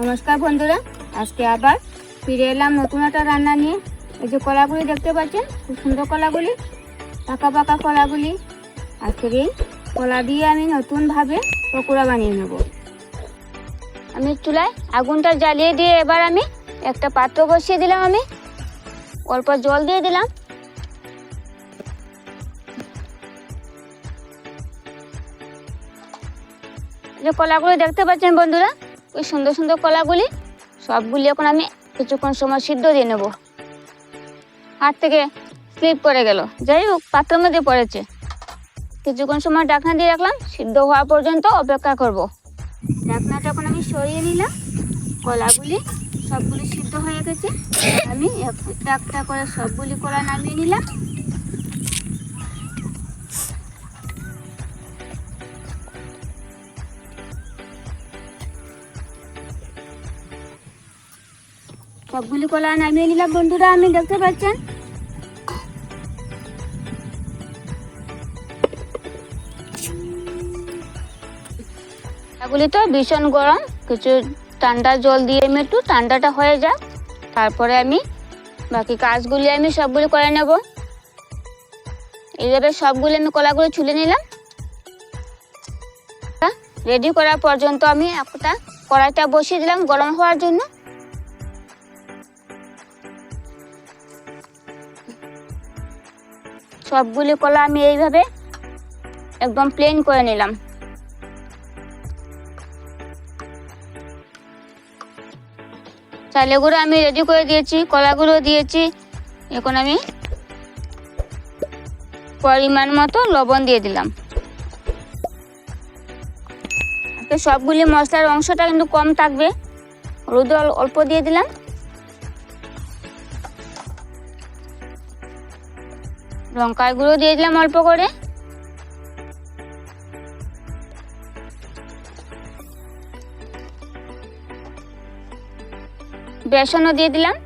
নমস্কার বন্ধুরা, আজকে আবার ফিরে এলাম নতুন একটা রান্না নিয়ে। এই যে কলাগুলি দেখতে পাচ্ছেন, খুব সুন্দর কলাগুলি, পাকা পাকা কলাগুলি। আজকের এই কলা দিয়ে আমি নতুনভাবে পকোড়া বানিয়ে নেব। আমি চুলায় আগুনটা জ্বালিয়ে দিয়ে এবার আমি একটা পাত্র বসিয়ে দিলাম আমি। অল্প জল দিয়ে দিলাম। যে কলাগুলি দেখতে পাচ্ছেন বন্ধুরা ওই সুন্দর সুন্দর কলাগুলি সবগুলি এখন আমি কিছুক্ষণ সময় সিদ্ধ দিয়ে নেব। হাত থেকে স্লিপ করে গেল। যাই হোক, পাত্রের মধ্যে পড়েছে। কিছুক্ষণ সময় ঢাকনা দিয়ে রাখলাম, সিদ্ধ হওয়া পর্যন্ত অপেক্ষা করব। ঢাকনাটা এখন আমি সরিয়ে নিলাম, কলাগুলি সবগুলি সিদ্ধ হয়ে গেছে। আমি একটা একটা করে সবগুলি কলা নামিয়ে নিলাম। সবগুলি কলা নামিয়ে নিলাম, বন্ধুরা আমি দেখতে পাচ্ছেন। এগুলি তো ভীষণ গরম, কিছু ঠান্ডা জল দিয়ে আমি একটু ঠান্ডাটা হয়ে যাক, তারপরে আমি বাকি কাজগুলি আমি সবগুলি করে নেব। এইভাবে সবগুলি আমি কলাগুলো ছুলে নিলাম। রেডি করা পর্যন্ত আমি একটা কড়াইটা বসিয়ে দিলাম গরম হওয়ার জন্য। সবগুলি কলা আমি এইভাবে একদম প্লেন করে নিলাম। চালেগুলো আমি রেডি করে দিয়েছি, কলাগুলো দিয়েছি। এখন আমি পরিমাণ মতো লবণ দিয়ে দিলাম। সবগুলি মশলার অংশটা কিন্তু কম থাকবে। হলুদ অল্প দিয়ে দিলাম। লঙ্কার গুঁড়ো দিয়ে দিলাম অল্প করে। বেসনও দিয়ে দিলাম।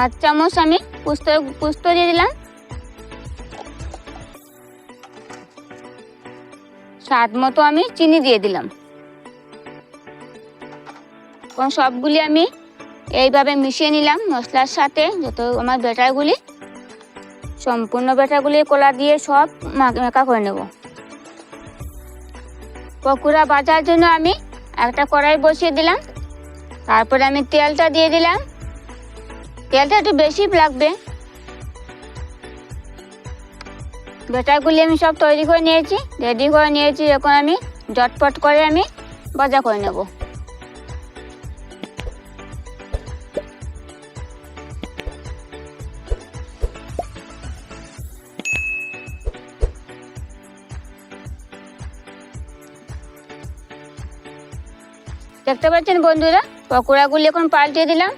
আর চামচ আমি পুস্ত পুস্ত দিয়ে দিলাম। স্বাদ মতো আমি চিনি দিয়ে দিলাম। এখন সবগুলি আমি এইভাবে মিশিয়ে নিলাম মশলার সাথে যত আমার ব্যাটারগুলি, সম্পূর্ণ ব্যাটারগুলি কলা দিয়ে সব মা- মাখা করে নেব। পকোড়া বাজার জন্য আমি একটা কড়াই বসিয়ে দিলাম, তারপরে আমি তেলটা দিয়ে দিলাম। তেলটা একটু বেশি লাগবে। ব্যাটারগুলি আমি সব তৈরি করে নিয়েছি, রেডি করে নিয়েছি, এখন আমি জটপট করে আমি ভাজা করে নেব। দেখতে পাচ্ছেন বন্ধুরা? পকোড়াগুলি এখন পাল্টে দিলাম।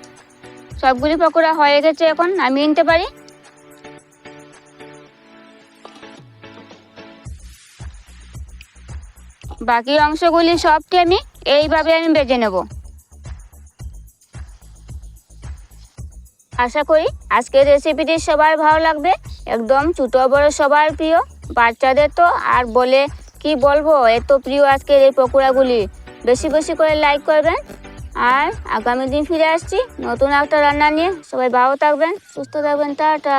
সবগুলি পকোড়া হয়ে গেছে এখন, নামিয়ে নিতে পারি। বাকি অংশগুলি সবটি আমি এইভাবে আমি বেজে নেব। আশা করি আজকের রেসিপিটি সবার ভালো লাগবে। একদম ছোটো, বড়, সবার প্রিয়। বাচ্চাদের তো আর বলে কি বলব? এত প্রিয় আজকের এই পকোড়াগুলি। বেশি বেশি করে লাইক করবেন। আর আগামী দিন ফিরে আসছি। নতুন একটা রান্না নিয়ে। সবাই ভালো থাকবেন, সুস্থ থাকবেন, টাটা।